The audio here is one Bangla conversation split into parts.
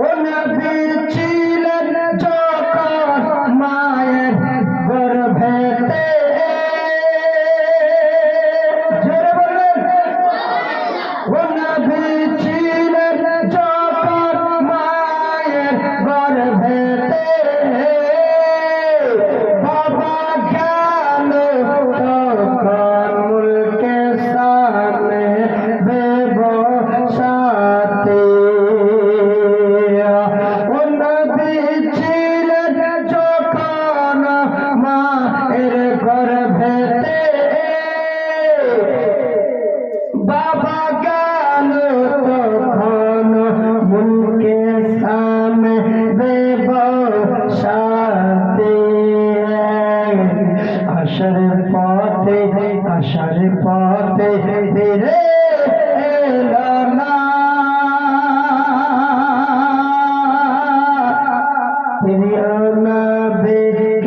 Oh, my dear, Jesus. আসার পথে আসার পথে ধীরে এলো না প্রিয় নবীকে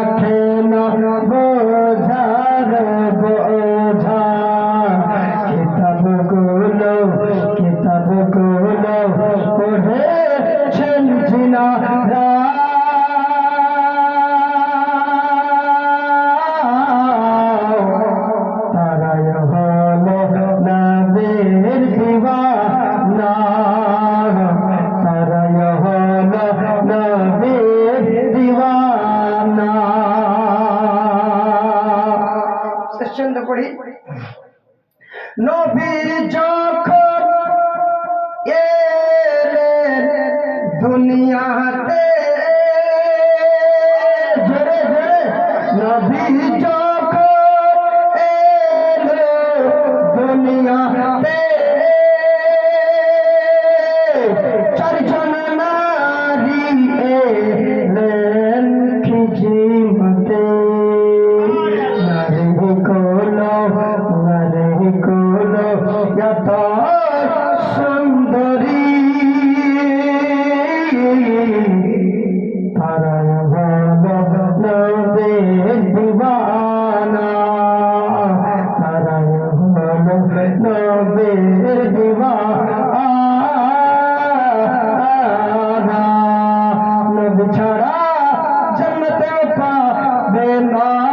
যখন এলেন দুনিয়াতে জোরে জোরে নবী না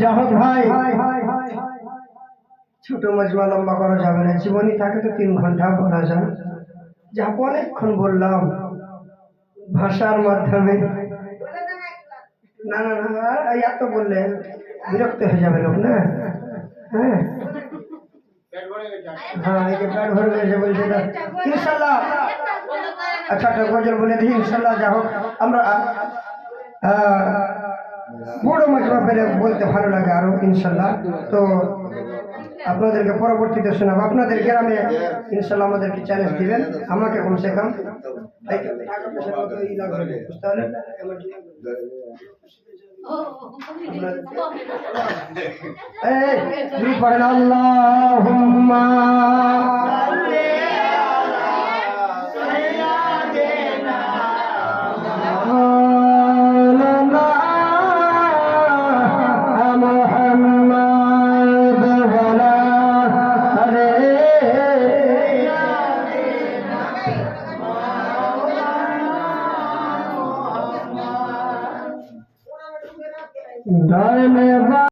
যা হোক ভাই ছোট মজমা লম্বা করা যাবে না জীবনী থাকে তো তিন ঘণ্টা বলা যায় যা অনেকক্ষণ বললাম ভাষার মাধ্যমে। না না না এত বললে বিরক্ত হয়ে যাবে লোক না? হ্যাঁ? হ্যাঁ এই যে পেট ভরে গেছে বলছে ইনশাল্লাহ। আচ্ছা গজল বলে দিই ইনশাল্লাহ যা হোক আমরা বড় মজমা পেলে বলতে ভালো লাগে আরও, ইনশাল্লাহ। তো আপনাদেরকে পরবর্তীতে শোনাবো। আপনাদের গ্রামে ইনশাল্লাহ আমাদেরকে চ্যালেঞ্জ দিবেন। আমাকে কমসে কম টাকা পয়সার